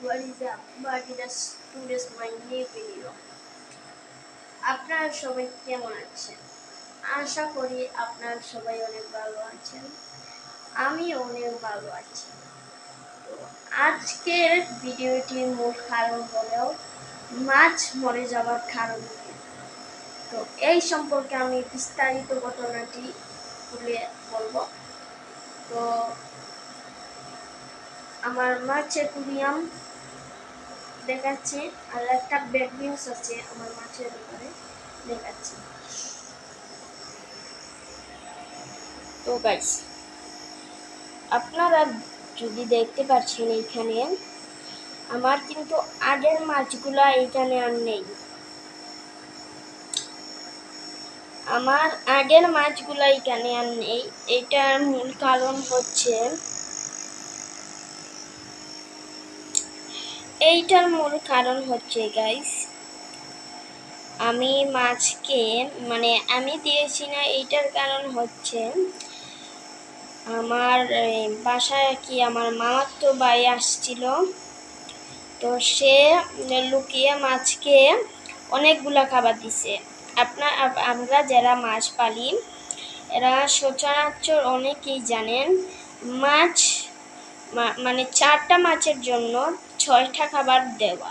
what is up? সবাই কেমন আছেন আশা করি সবাই অনেক ভালো আছেন আমি অনেক ভালো আছি তো আজকের ভিডিওটির মূল কারণ হলো মাছ মরে যাওয়ার কারণ? তো এই সম্পর্কে আমি বিস্তারিত ঘটনাটি তুলে বলব তো আমার মাছ অ্যাকুরিয়াম দেখাচ্ছি, আর একটা ব্যাড নিউজ আছে আমার মাছের ব্যাপারে, দেখাচ্ছি। তো গাইস আপনারা যদি দেখতে পাচ্ছেন এইখানে, আমার কিন্তু আগের মাছগুলা এইখানে আর নেই। আমার আগের মাছগুলা এখানে আর নেই। এটার মূল কারণ হচ্ছে এইটার মূল কারণ হচ্ছে গাইস আমি মাছকে মানে আমি দিয়েছি না, এইটার কারণ হচ্ছে আমার বাসায় কি আমার মামার তো ভাই আসছিল, তো সে লুকিয়ে মাছকে অনেকগুলা খাবার দিছে। আপনার আমরা যারা মাছ পালি, এরা সচরাচর অনেকেই জানেন, মাছ মানে চারটা মাছের জন্য ছয়টা খাবার দেওয়া।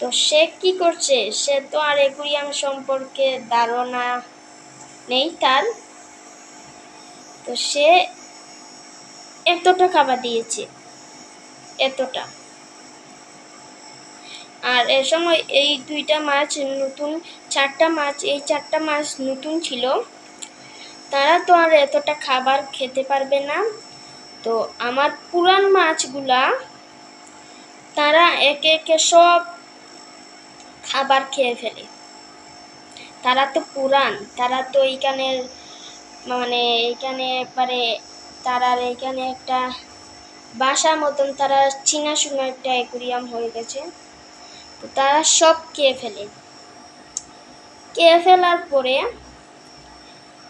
তো সে কি করছে? সে তো আর একুরিয়াম সম্পর্কে ধারণা নেই তার। তো সে এতটা খাবার দিয়েছে, এতটা। আর এ সময় এই দুইটা মাছ নতুন, চারটা মাছ, এই চারটা মাছ নতুন ছিল। তারা তো আর এতটা খাবার খেতে পারবে না। তো আমার পুরান মাছগুলা তারা একে একে সব খাবার খেয়ে ফেলে। তারা তো পুরান তারা তো এইখানে মানে এইখানে পারে তারার এইখানে একটা বাসার মতন তারা চিনা শুনা একটা অ্যাকুরিয়াম হয়ে গেছে। তো তারা সব খেয়ে ফেলে। খেয়ে ফেলার পরে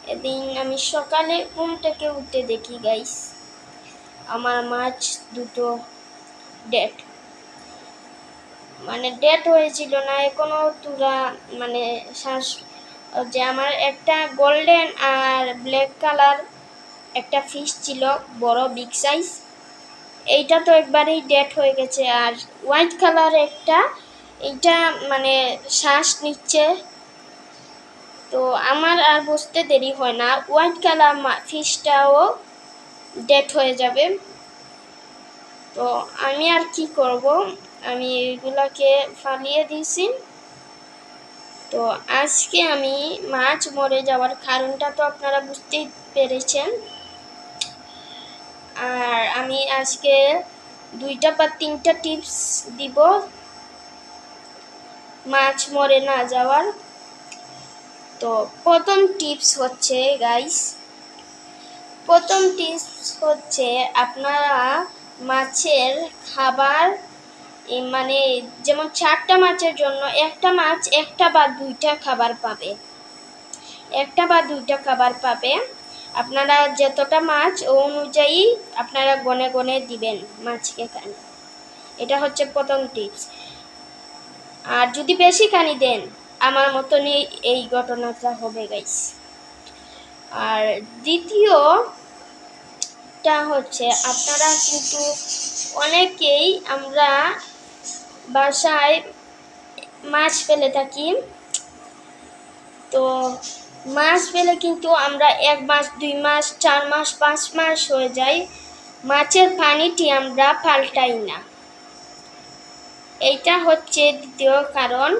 এদিন আমি সকালে ঘুম থেকে উঠে দেখি গাইস আমার মাছ দুটো ডেট মানে ডেথ হয়েছিল না, এখনও তুরা মানে শ্বাস, যে আমার একটা গোল্ডেন আর ব্ল্যাক কালার একটা ফিশ ছিল, বড় বিগ সাইজ এইটা তো একবারেই ডেট হয়ে গেছে। আর হোয়াইট কালার একটা, এইটা মানে শ্বাস নিচ্ছে। তো আমার আর বুঝতে দেরি হয় না হোয়াইট কালার ফিশটাও ডেট হয়ে যাবে। তো আমি আর কি করব? আমি এগুলাকে ফালিয়ে দিয়েছি। তো আজকে আমি মাছ মরে যাওয়ার কারণটা তো আপনারা বুঝতেই পেরেছেন। আর আমি আজকে দুইটা বা তিনটা টিপস দিব মাছ মরে না যাওয়ার। তো প্রথম টিপস হচ্ছে গাইস প্রথম টিপস হচ্ছে আপনারা মাছের খাবার মানে যেমন চারটা মাছের জন্য একটা মাছ একটা বা দুইটা খাবার পাবে। একটা বা দুইটা খাবার পাবে। আপনারা যতটা মাছ ও অনুযায়ী আপনারা গনে গনে দিবেন মাছকে খান। এটা হচ্ছে প্রথম টিপস। আর যদি বেশি খানি দেন, আমার মতনই এই ঘটনাটা হবে গাইস আর দ্বিতীয়টা হচ্ছে, আপনারা কিন্তু অনেকেই আমরা বাসায় মাছ ফেলে থাকি। তো মাছ ফেলে কিন্তু আমরা এক মাস, দুই মাস, চার মাস, পাঁচ মাস হয়ে যায়। মাছের পানিটি আমরা পাল্টাই না। এইটা হচ্ছে দ্বিতীয় কারণ।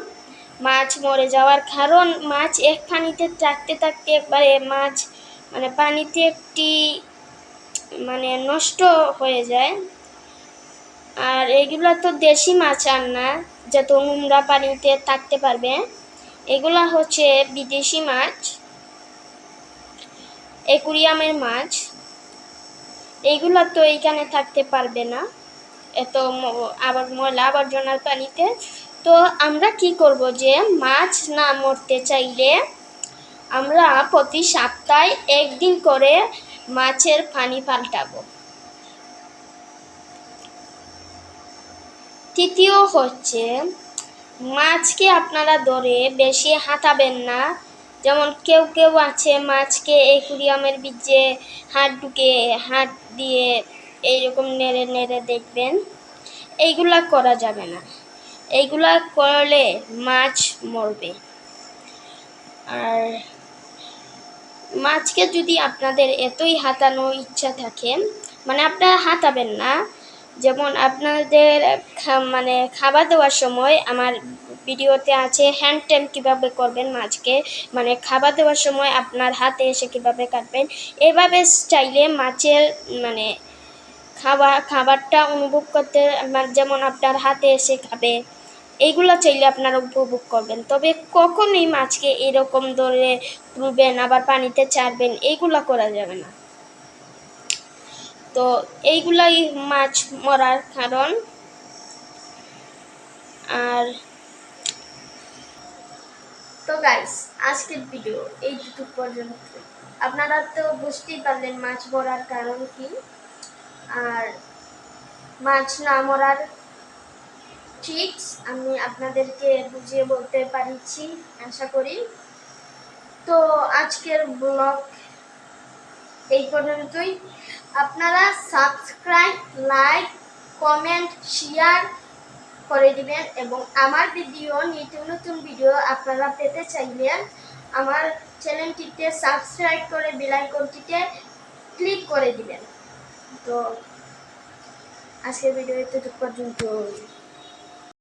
মাছ মরে যাওয়ার কারণ, মাছ এক পানিতে থাকতে থাকতে একবারে মাছ মানে পানিতে একটি মানে নষ্ট হয়ে যায়। আর এগুলো তো দেশি মাছ আর না, যত নোংরা পানিতে থাকতে পারবে। এগুলা হচ্ছে বিদেশি মাছ, একুরিয়ামের মাছ। এইগুলা তো এইখানে থাকতে পারবে না, এত আবার ময়লা আবর্জনার পানিতে। তো আমরা কি করব যে, মাছ না মরতে চাইলে আমরা প্রতি সপ্তাহে একদিন করে মাছের পানি পাল্টাবো। তৃতীয় হচ্ছে, মাছকে আপনারা ধরে বেশি হাতাবেন না। যেমন কেউ কেউ আছে মাছকে একুরিয়ামের বীজে হাত ঢুকে হাত দিয়ে এইরকম নেড়ে নেড়ে দেখবেন, এইগুলা করা যাবে না। এইগুলা করলে মাছ মরবে। আর মাছকে যদি আপনাদের এতই হাতানো ইচ্ছা থাকে মানে আপনারা হাতাবেন না যেমন আপনাদের মানে খাবার দেওয়ার সময় আমার ভিডিওতে আছে হ্যান্ড টেম কীভাবে করবেন মাছকে মানে খাবার দেওয়ার সময় আপনার হাতে এসে কীভাবে কাটবেন। এভাবে চাইলে মাছের মানে খাবার খাবারটা অনুভব করতে যেমন আপনার হাতে এসে খাবে, এইগুলো চাইলে আপনারা উপভোগ করবেন। তবে কখনোই মাছকে এরকম ধরে তুলবেন, আবার পানিতে ছাড়বেন, এইগুলো করা যাবে না। তো এইগুলাই মাছ মরার কারণ। আর তো গাইস আজকের ভিডিও এই দুটো পর্যন্ত। আপনারা তো বুঝতেই পারলেন মাছ মরার কারণ কি। আর মাছ না মরার ট্রিক্স আমি আপনাদেরকে বুঝিয়ে বলতে পারছি, আশা করি। তো আজকের ব্লগ এই পর্যন্তই। আপনারা সাবস্ক্রাইব লাইক কমেন্ট শেয়ার করে দিবেন এবং আমার ভিডিও নিত্য নতুন ভিডিও আপনারা পেতে চাইবেন আমার চ্যানেলটিতে সাবস্ক্রাইব করে বেলাইকনটিতে ক্লিক করে দিবেন। তো আজকের ভিডিও এতটুকু পর্যন্ত